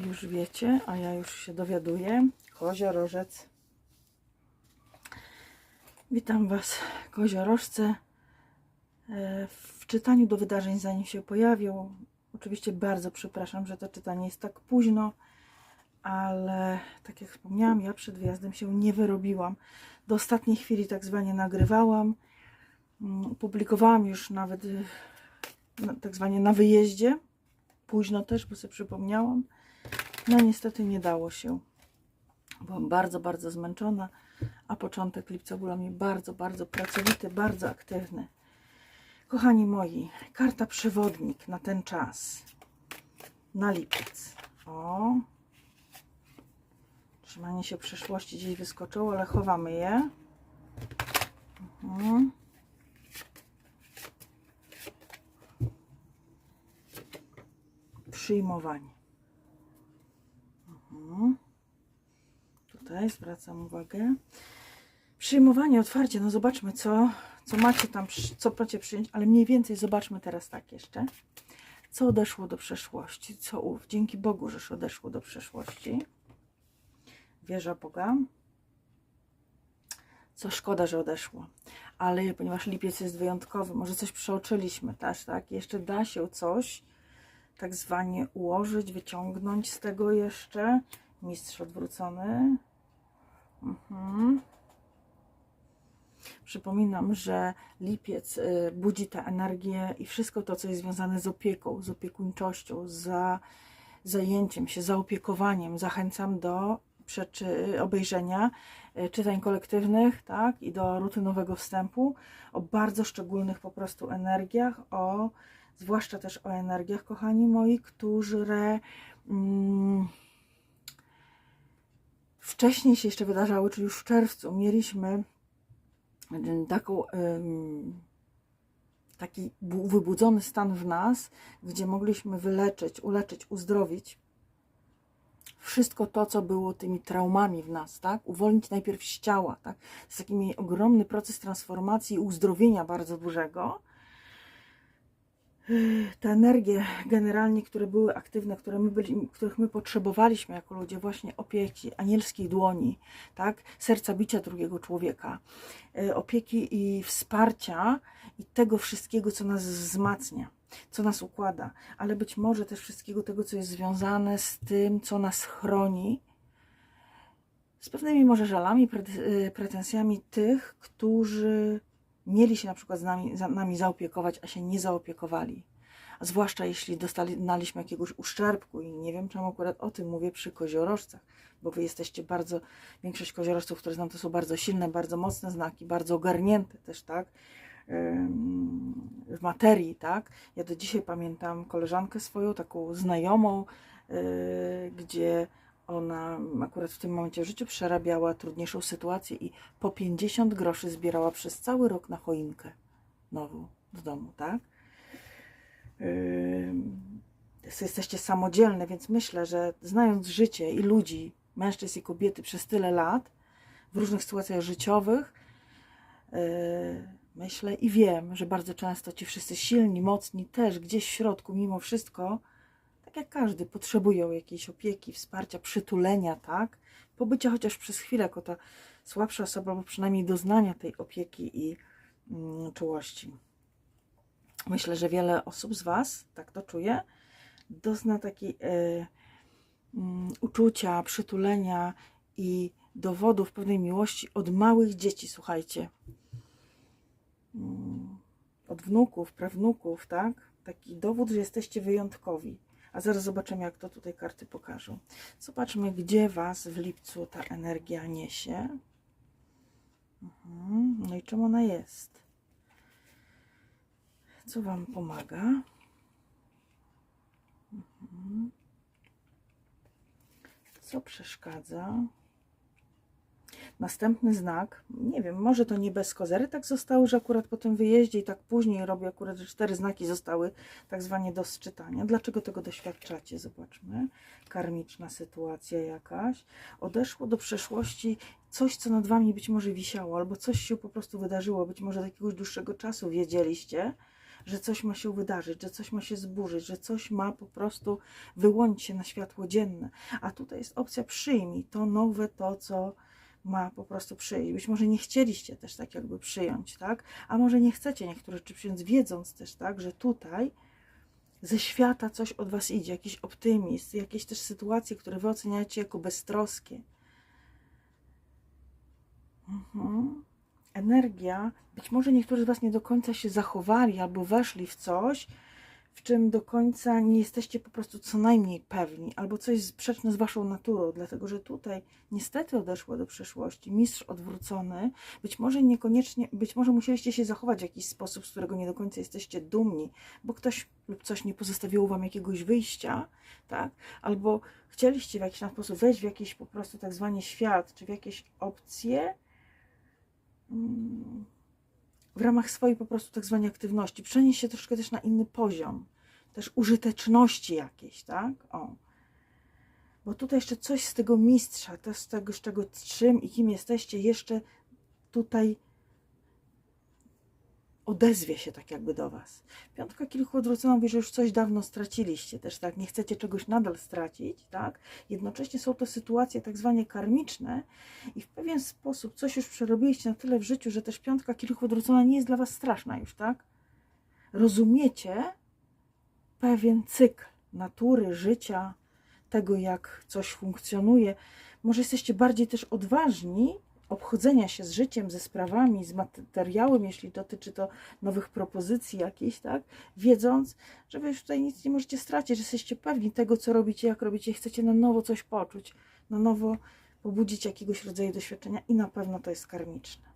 już wiecie, a ja już się dowiaduję. Koziorożec. Witam Was, koziorożce. E, W czytaniu do wydarzeń, zanim się pojawią, oczywiście bardzo przepraszam, że to czytanie jest tak późno, ale tak jak wspomniałam, ja przed wyjazdem się nie wyrobiłam. Do ostatniej chwili tak zwanie nagrywałam. Mm, Publikowałam już nawet na- tak zwanie na wyjeździe. Późno też, bo sobie przypomniałam. No niestety nie dało się. Byłam bardzo, bardzo zmęczona, a początek lipca był dla mnie bardzo, bardzo pracowity, bardzo aktywny. Kochani moi, karta przewodnik na ten czas. Na lipiec. O. Trzymanie się przeszłości gdzieś wyskoczyło, ale chowamy je. Mhm. Przyjmowanie. Tutaj zwracam uwagę. Przyjmowanie, otwarcie. No zobaczmy, co, co macie tam, co macie przyjąć, ale mniej więcej zobaczmy teraz tak jeszcze. Co odeszło do przeszłości? Co ów? Dzięki Bogu, żeż odeszło do przeszłości. Wierzę Boga. Co szkoda, że odeszło. Ale ponieważ lipiec jest wyjątkowy, może coś przeoczyliśmy też, tak? Jeszcze da się coś tak zwanie ułożyć, wyciągnąć z tego jeszcze. Mistrz odwrócony. Mhm. Przypominam, że lipiec y, budzi tę energię i wszystko to, co jest związane z opieką, z opiekuńczością, za zajęciem się, zaopiekowaniem. Zachęcam do przeczy, obejrzenia y, czytań kolektywnych, tak, i do rutynowego wstępu o bardzo szczególnych po prostu energiach, o zwłaszcza też o energiach, kochani moi, które mm, wcześniej się jeszcze wydarzały, czyli już w czerwcu mieliśmy taką, taki bu- wybudzony stan w nas, gdzie mogliśmy wyleczyć, uleczyć, uzdrowić wszystko to, co było tymi traumami w nas, tak? Uwolnić najpierw z ciała, tak? To jest taki ogromny proces transformacji i uzdrowienia bardzo dużego. Te energie generalnie, które były aktywne, które my byli, których my potrzebowaliśmy jako ludzie, właśnie opieki, anielskiej dłoni, tak? serca bicia drugiego człowieka, e, opieki i wsparcia i tego wszystkiego, co nas wzmacnia, co nas układa, ale być może też wszystkiego tego, co jest związane z tym, co nas chroni, z pewnymi może żalami, y, pretensjami tych, którzy mieli się na przykład z nami, za nami zaopiekować, a się nie zaopiekowali. A zwłaszcza jeśli dostaliśmy jakiegoś uszczerbku i nie wiem czemu akurat o tym mówię przy koziorożcach, bo wy jesteście bardzo, większość koziorożców, które znam, to są bardzo silne, bardzo mocne znaki, bardzo ogarnięte też, tak, w materii, tak. Ja do dzisiaj pamiętam koleżankę swoją, taką znajomą, yy, gdzie ona akurat w tym momencie w życiu przerabiała trudniejszą sytuację i po 50 groszy zbierała przez cały rok na choinkę nową do domu, tak? Yy, jesteście samodzielne, więc myślę, że znając życie i ludzi, mężczyzn i kobiety przez tyle lat, w różnych sytuacjach życiowych, yy, myślę i wiem, że bardzo często ci wszyscy silni, mocni też gdzieś w środku, mimo wszystko, jak każdy, potrzebują jakiejś opieki, wsparcia, przytulenia, tak? Pobycia chociaż przez chwilę jako ta słabsza osoba, albo przynajmniej doznania tej opieki i mm, czułości. Myślę, że wiele osób z Was, tak to czuje, dozna takiej e, mm, uczucia, przytulenia i dowodów pewnej miłości od małych dzieci, słuchajcie. Mm, Od wnuków, prawnuków, tak? Taki dowód, że jesteście wyjątkowi. A zaraz zobaczymy, jak to tutaj karty pokażą. Zobaczmy, gdzie Was w lipcu ta energia niesie. Mhm. No i czym ona jest? Co Wam pomaga? Mhm. Co przeszkadza? Następny znak, nie wiem, może to nie bez kozery tak zostało, że akurat po tym wyjeździe i tak później robię akurat, że cztery znaki zostały tak zwanie do sczytania. Dlaczego tego doświadczacie? Zobaczmy. Karmiczna sytuacja jakaś. Odeszło do przeszłości coś, co nad wami być może wisiało, albo coś się po prostu wydarzyło, być może od jakiegoś dłuższego czasu wiedzieliście, że coś ma się wydarzyć, że coś ma się zburzyć, że coś ma po prostu wyłonić się na światło dzienne. A tutaj jest opcja przyjmij to nowe, to co ma po prostu przyjść. Być może nie chcieliście też tak jakby przyjąć, tak? A może nie chcecie niektóre rzeczy przyjąć, wiedząc też tak, że tutaj ze świata coś od was idzie, jakiś optymizm, jakieś też sytuacje, które wy oceniacie jako beztroskie. Mhm. Energia, być może niektórzy z was nie do końca się zachowali albo weszli w coś, w czym do końca nie jesteście po prostu co najmniej pewni, albo coś sprzeczne z waszą naturą, dlatego że tutaj niestety odeszło do przeszłości, mistrz odwrócony, być może niekoniecznie, być może musieliście się zachować w jakiś sposób, z którego nie do końca jesteście dumni, bo ktoś lub coś nie pozostawiło wam jakiegoś wyjścia, tak? Albo chcieliście w jakiś sposób wejść w jakiś po prostu tak zwany świat, czy w jakieś opcje, mm, w ramach swojej po prostu tak zwanej aktywności, przenieść się troszkę też na inny poziom, też użyteczności jakiejś, tak? O. Bo tutaj jeszcze coś z tego mistrza, to z tego, z czego czym i kim jesteście, jeszcze tutaj odezwie się tak jakby do Was. Piątka kilku odwrócona mówi, że już coś dawno straciliście też, tak? Nie chcecie czegoś nadal stracić, tak? Jednocześnie są to sytuacje tak zwane karmiczne i w pewien sposób coś już przerobiliście na tyle w życiu, że też piątka kilku odwrócona nie jest dla Was straszna już, tak? Rozumiecie pewien cykl natury, życia, tego jak coś funkcjonuje. Może jesteście bardziej też odważni obchodzenia się z życiem, ze sprawami, z materiałem, jeśli dotyczy to nowych propozycji jakichś, tak? Wiedząc, że wy już tutaj nic nie możecie stracić, że jesteście pewni tego, co robicie, jak robicie, chcecie na nowo coś poczuć, na nowo pobudzić jakiegoś rodzaju doświadczenia i na pewno to jest karmiczne.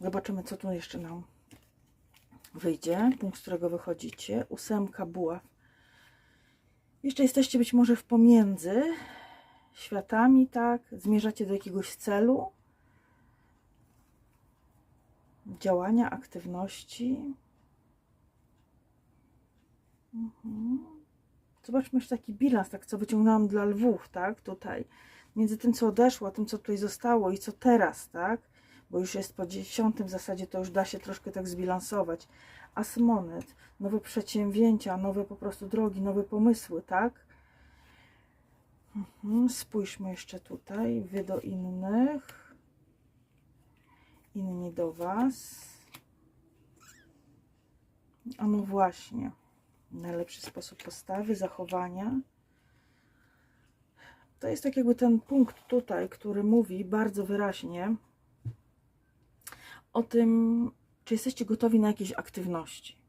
Zobaczymy, co tu jeszcze nam wyjdzie, punkt, z którego wychodzicie. Ósemka buław. Jeszcze jesteście być może w pomiędzy światami, tak? Zmierzacie do jakiegoś celu, działania, aktywności. Mhm. Zobaczmy jeszcze taki bilans, tak co wyciągnęłam dla lwów, tak? Tutaj. Między tym, co odeszło, a tym, co tutaj zostało i co teraz, tak? Bo już jest po dziesiątym w zasadzie, to już da się troszkę tak zbilansować. Asmonet, nowe przedsięwzięcia, nowe po prostu drogi, nowe pomysły, tak? Mhm, Spójrzmy jeszcze tutaj. Wy do innych. Inni do Was. A no właśnie. Najlepszy sposób postawy, zachowania. To jest tak jakby ten punkt tutaj, który mówi bardzo wyraźnie o tym, czy jesteście gotowi na jakieś aktywności.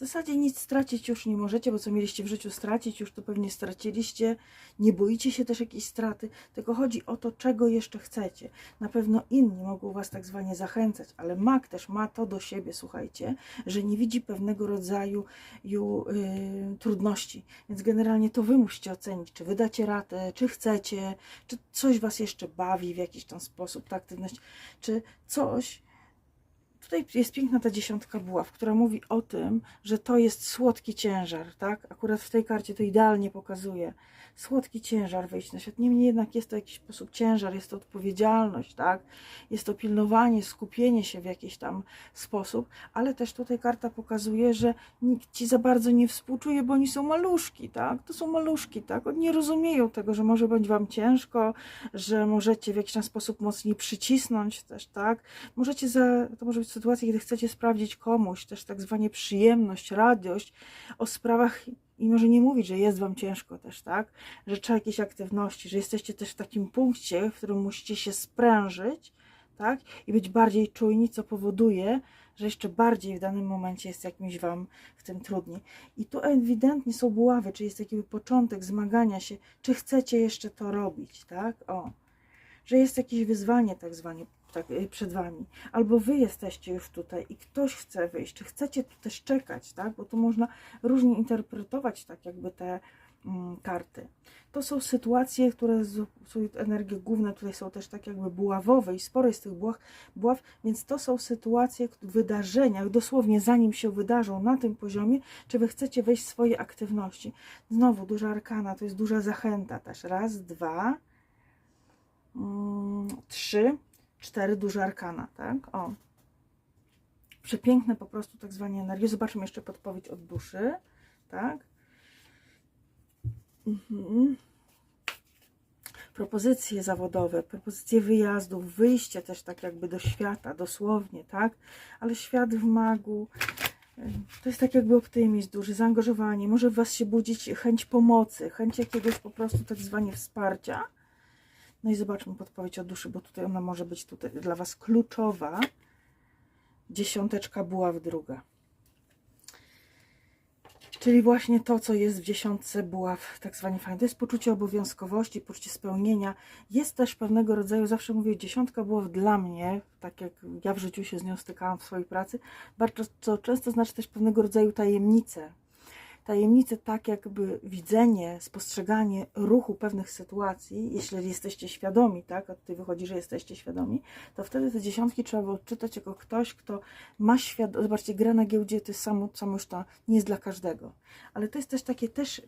W zasadzie nic stracić już nie możecie, bo co mieliście w życiu stracić, już to pewnie straciliście. Nie boicie się też jakiejś straty, tylko chodzi o to, czego jeszcze chcecie. Na pewno inni mogą Was tak zwanie zachęcać, ale mak też ma to do siebie, słuchajcie, że nie widzi pewnego rodzaju ju, yy, trudności. Więc generalnie to Wy musicie ocenić, czy wydacie ratę, czy chcecie, czy coś Was jeszcze bawi w jakiś tam sposób, ta aktywność, czy coś Tutaj jest piękna ta dziesiątka buław, która mówi o tym, że to jest słodki ciężar, tak? Akurat w tej karcie to idealnie pokazuje. Słodki ciężar wejść na świat. Niemniej jednak jest to jakiś sposób ciężar, jest to odpowiedzialność, tak? Jest to pilnowanie, skupienie się w jakiś tam sposób, ale też tutaj karta pokazuje, że nikt ci za bardzo nie współczuje, bo oni są maluszki, tak? To są maluszki, tak? Oni nie rozumieją tego, że może być wam ciężko, że możecie w jakiś tam sposób mocniej przycisnąć też, tak? Możecie za, to może być sytuacja, kiedy chcecie sprawdzić komuś też tak zwanie przyjemność, radość o sprawach i może nie mówić, że jest wam ciężko też, tak? Że trzeba jakieś aktywności, że jesteście też w takim punkcie, w którym musicie się sprężyć, tak? I być bardziej czujni, co powoduje, że jeszcze bardziej w danym momencie jest jakimś wam w tym trudniej. I tu ewidentnie są buławy, czy jest taki początek zmagania się, czy chcecie jeszcze to robić, tak? O, że jest jakieś wyzwanie tak zwane tak, y, przed wami, albo wy jesteście już tutaj i ktoś chce wyjść, czy chcecie tu też czekać, tak? Bo tu można różnie interpretować tak jakby te mm, karty. To są sytuacje, które są energie główne, tutaj są też tak jakby buławowe i sporo jest tych buław, buław, więc to są sytuacje, wydarzenia, dosłownie zanim się wydarzą na tym poziomie, czy wy chcecie wejść w swoje aktywności. Znowu duża arkana, to jest duża zachęta też. Raz, dwa, mm, trzy, cztery duże arkana, tak? O. Przepiękne po prostu tak zwane energie. Zobaczmy jeszcze podpowiedź od duszy, tak? Mhm. Propozycje zawodowe, propozycje wyjazdów, wyjście też tak jakby do świata, dosłownie, tak? Ale świat w magu, to jest tak jakby optymizm duży, zaangażowanie, może w Was się budzić chęć pomocy, chęć jakiegoś po prostu tak zwanie wsparcia. No i zobaczmy podpowiedź od duszy, bo tutaj ona może być tutaj dla Was kluczowa. Dziesiąteczka buław druga. Czyli właśnie to, co jest w dziesiątce buław, tak zwanie fajne. To jest poczucie obowiązkowości, poczucie spełnienia. Jest też pewnego rodzaju, zawsze mówię, dziesiątka buław dla mnie, tak jak ja w życiu się z nią stykałam w swojej pracy, bardzo często znaczy też pewnego rodzaju tajemnice. Tajemnice, tak jakby widzenie, spostrzeganie ruchu pewnych sytuacji, jeśli jesteście świadomi, tak, a tutaj wychodzi, że jesteście świadomi, to wtedy te dziesiątki trzeba odczytać jako ktoś, kto ma świadomość, zobaczcie, gra na giełdzie to jest samo, samo już to nie jest dla każdego, ale to jest też takie, też,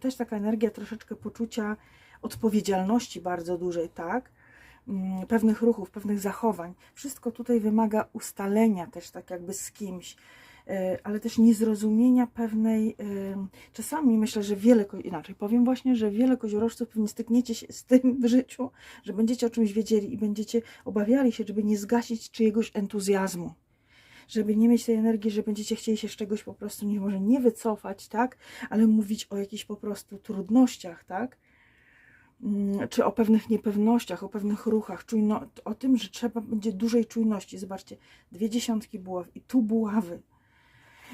też taka energia troszeczkę poczucia odpowiedzialności bardzo dużej, tak, mm, pewnych ruchów, pewnych zachowań. Wszystko tutaj wymaga ustalenia też tak jakby z kimś, ale też niezrozumienia pewnej. E, czasami myślę, że wiele, inaczej powiem właśnie, że wiele koziorożców pewnie stykniecie się z tym w życiu, że będziecie o czymś wiedzieli i będziecie obawiali się, żeby nie zgasić czyjegoś entuzjazmu. Żeby nie mieć tej energii, że będziecie chcieli się z czegoś po prostu nie może nie wycofać, tak, ale mówić o jakichś po prostu trudnościach, tak mm, czy o pewnych niepewnościach, o pewnych ruchach, czujno, o tym, że trzeba będzie dużej czujności. Zobaczcie, dwie dziesiątki buław i tu buławy.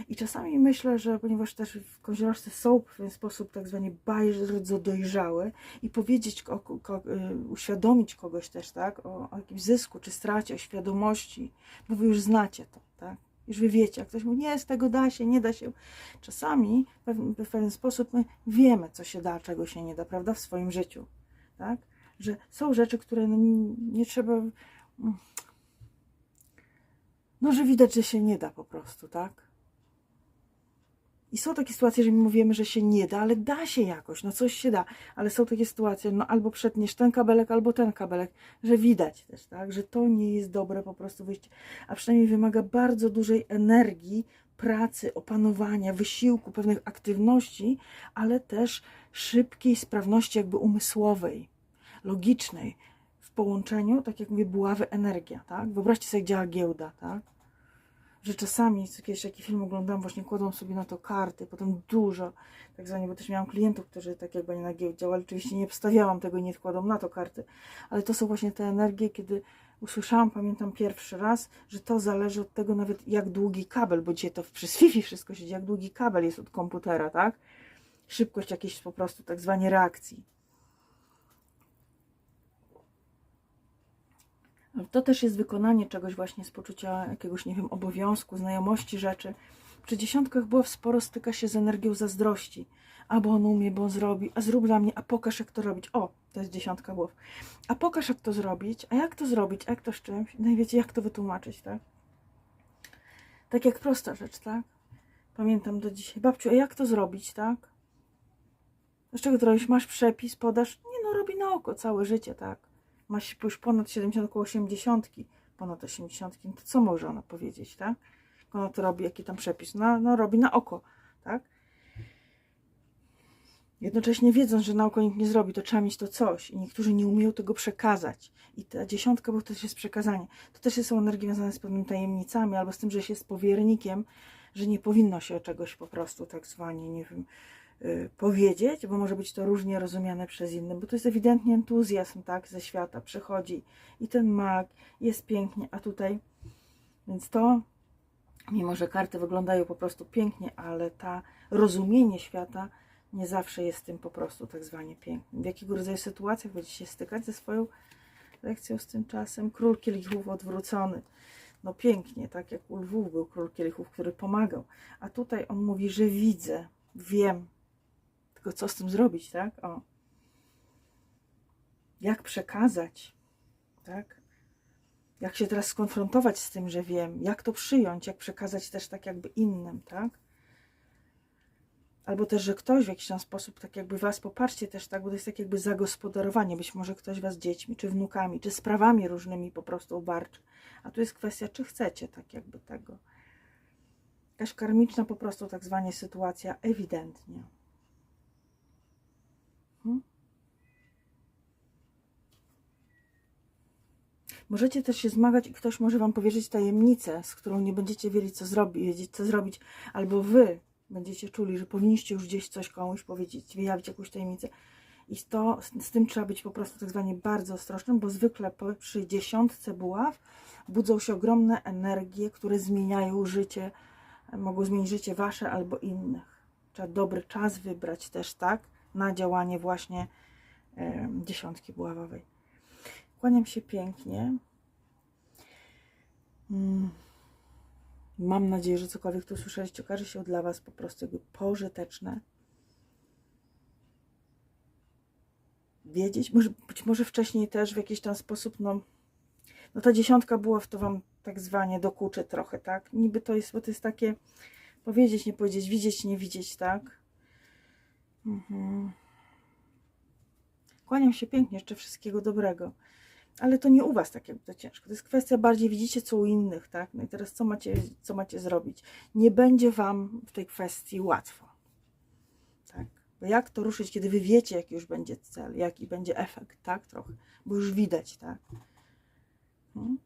I czasami myślę, że ponieważ też w koziorożce są w pewien sposób tak zwane bardzo dojrzałe i powiedzieć, o, y, uświadomić kogoś też, tak, o, o jakimś zysku czy stracie, o świadomości, bo wy już znacie to, tak. Już wy wiecie, jak ktoś mówi, nie, z tego da się, nie da się. Czasami w pewien, w pewien sposób my wiemy, co się da, czego się nie da, prawda, w swoim życiu, tak. Że są rzeczy, które no, nie, nie trzeba. No, że widać, że się nie da po prostu, tak? I są takie sytuacje, że my mówimy, że się nie da, ale da się jakoś, no coś się da. Ale są takie sytuacje, no albo przetniesz ten kabelek, albo ten kabelek, że widać też, tak, że to nie jest dobre po prostu wyjście. A przynajmniej wymaga bardzo dużej energii, pracy, opanowania, wysiłku, pewnych aktywności, ale też szybkiej sprawności jakby umysłowej, logicznej, w połączeniu, tak jak mówię, buławy energia, tak? Wyobraźcie sobie, jak działa giełda, tak? Że czasami, kiedyś jaki film oglądam, właśnie kładą sobie na to karty, potem dużo, tak zwanie, bo też miałam klientów, którzy tak jakby nie na giełdzie działali, oczywiście nie wstawiałam tego i nie wkładam na to karty, ale to są właśnie te energie, kiedy usłyszałam, pamiętam pierwszy raz, że to zależy od tego nawet jak długi kabel, bo dzisiaj to przez Wi-Fi wszystko się dzieje, jak długi kabel jest od komputera, tak? Szybkość jakiejś po prostu tak zwanie reakcji. To też jest wykonanie czegoś właśnie z poczucia jakiegoś, nie wiem, obowiązku, znajomości rzeczy. Przy dziesiątkach było sporo styka się z energią zazdrości. A bo on umie, bo on zrobi, a zrób dla mnie, a pokaż jak to robić. O, to jest dziesiątka głów. A pokaż jak to zrobić, a jak to zrobić, a jak to z czymś. No i wiecie, jak to wytłumaczyć, tak? Tak jak prosta rzecz, tak? Pamiętam do dzisiaj. Babciu, a jak to zrobić, tak? Z czego to robisz? Masz przepis, podasz? Nie no, robi na oko całe życie, tak? Ma już ponad 70, około 80, ponad 80, to co może ona powiedzieć, tak? Ona to robi, jaki tam przepis? No, no robi na oko, tak? Jednocześnie wiedząc, że na oko nikt nie zrobi, to trzeba mieć to coś i niektórzy nie umieją tego przekazać. I ta dziesiątka, bo to też jest przekazanie. To też są energie związane z pewnymi tajemnicami albo z tym, że się jest powiernikiem, że nie powinno się czegoś po prostu tak zwanie, nie wiem, powiedzieć, bo może być to różnie rozumiane przez innych, bo to jest ewidentnie entuzjazm, tak, ze świata przychodzi i ten mag, jest pięknie, a tutaj, więc to, mimo że karty wyglądają po prostu pięknie, ale ta rozumienie świata nie zawsze jest tym po prostu tak zwanie pięknym. W jakiego rodzaju sytuacjach będziecie się stykać ze swoją lekcją z tym czasem? Król kielichów odwrócony. No pięknie, tak jak u lwów był król kielichów, który pomagał. A tutaj on mówi, że widzę, wiem, tylko co z tym zrobić, tak? O. Jak przekazać, tak? Jak się teraz skonfrontować z tym, że wiem, jak to przyjąć, jak przekazać też tak jakby innym, tak? Albo też, że ktoś w jakiś tam sposób tak jakby was poparcie też, tak, bo to jest tak jakby zagospodarowanie, być może ktoś was dziećmi, czy wnukami, czy sprawami różnymi po prostu obarczy. A tu jest kwestia, czy chcecie tak jakby tego. Jakaś karmiczna po prostu tak zwanie sytuacja, ewidentnie. Możecie też się zmagać i ktoś może Wam powierzyć tajemnicę, z którą nie będziecie wiedzieli, co wiedzieć, co zrobić, albo Wy będziecie czuli, że powinniście już gdzieś coś komuś powiedzieć, wyjawić jakąś tajemnicę. I to, z, z tym trzeba być po prostu tak zwanie bardzo ostrożnym, bo zwykle po, przy dziesiątce buław budzą się ogromne energie, które zmieniają życie, mogą zmienić życie Wasze albo innych. Trzeba dobry czas wybrać też, tak, na działanie właśnie e, dziesiątki buławowej. Kłaniam się pięknie. Mm. Mam nadzieję, że cokolwiek tu słyszeliście okaże się dla Was po prostu pożyteczne. Wiedzieć, może, być może wcześniej też w jakiś tam sposób, no, no ta dziesiątka była w to Wam tak zwanie dokuczy trochę, tak? Niby to jest, bo to jest takie powiedzieć, nie powiedzieć, widzieć, nie widzieć, tak? Mhm. Kłaniam się pięknie, jeszcze wszystkiego dobrego. Ale to nie u Was tak jakby to ciężko. To jest kwestia bardziej, widzicie co u innych, tak? No i teraz co macie, co macie zrobić? Nie będzie Wam w tej kwestii łatwo. Tak? Bo jak to ruszyć, kiedy Wy wiecie, jaki już będzie cel, jaki będzie efekt, tak? Trochę. Bo już widać, tak? Hmm?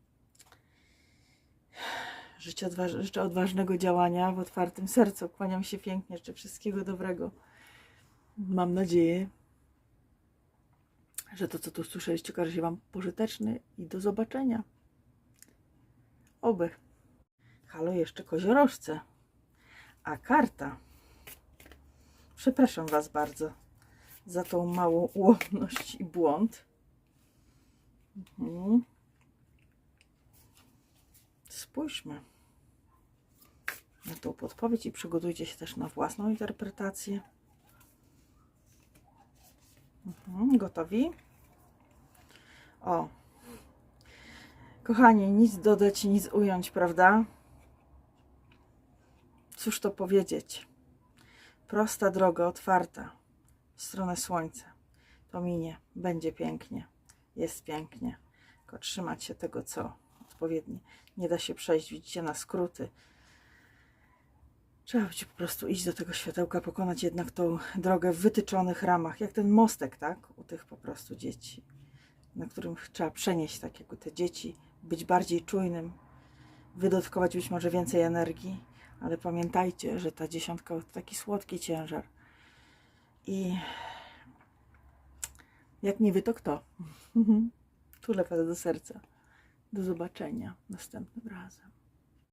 Życzę, odważ życzę odważnego działania w otwartym sercu. Kłaniam się pięknie, życzę wszystkiego dobrego. Mam nadzieję, że to, co tu słyszeliście, okaże się Wam pożyteczny i do zobaczenia. Oby. Halo, jeszcze koziorożce. A karta. Przepraszam Was bardzo za tą małą ułomność i błąd. Mhm. Spójrzmy na tą podpowiedź i przygotujcie się też na własną interpretację. Mhm, gotowi? O. Kochani, nic dodać, nic ująć, prawda? Cóż to powiedzieć? Prosta droga, otwarta w stronę słońca. To minie, będzie pięknie, jest pięknie. Tylko trzymać się tego, co odpowiednie. Nie da się przejść, widzicie, na skróty. Trzeba będzie po prostu iść do tego światełka, pokonać jednak tą drogę w wytyczonych ramach, jak ten mostek, tak? U tych po prostu dzieci, na którym trzeba przenieść, tak jak u te dzieci, być bardziej czujnym, wydatkować być może więcej energii, ale pamiętajcie, że ta dziesiątka to taki słodki ciężar. I jak nie wy, to kto? Tulę do serca. Do zobaczenia następnym razem.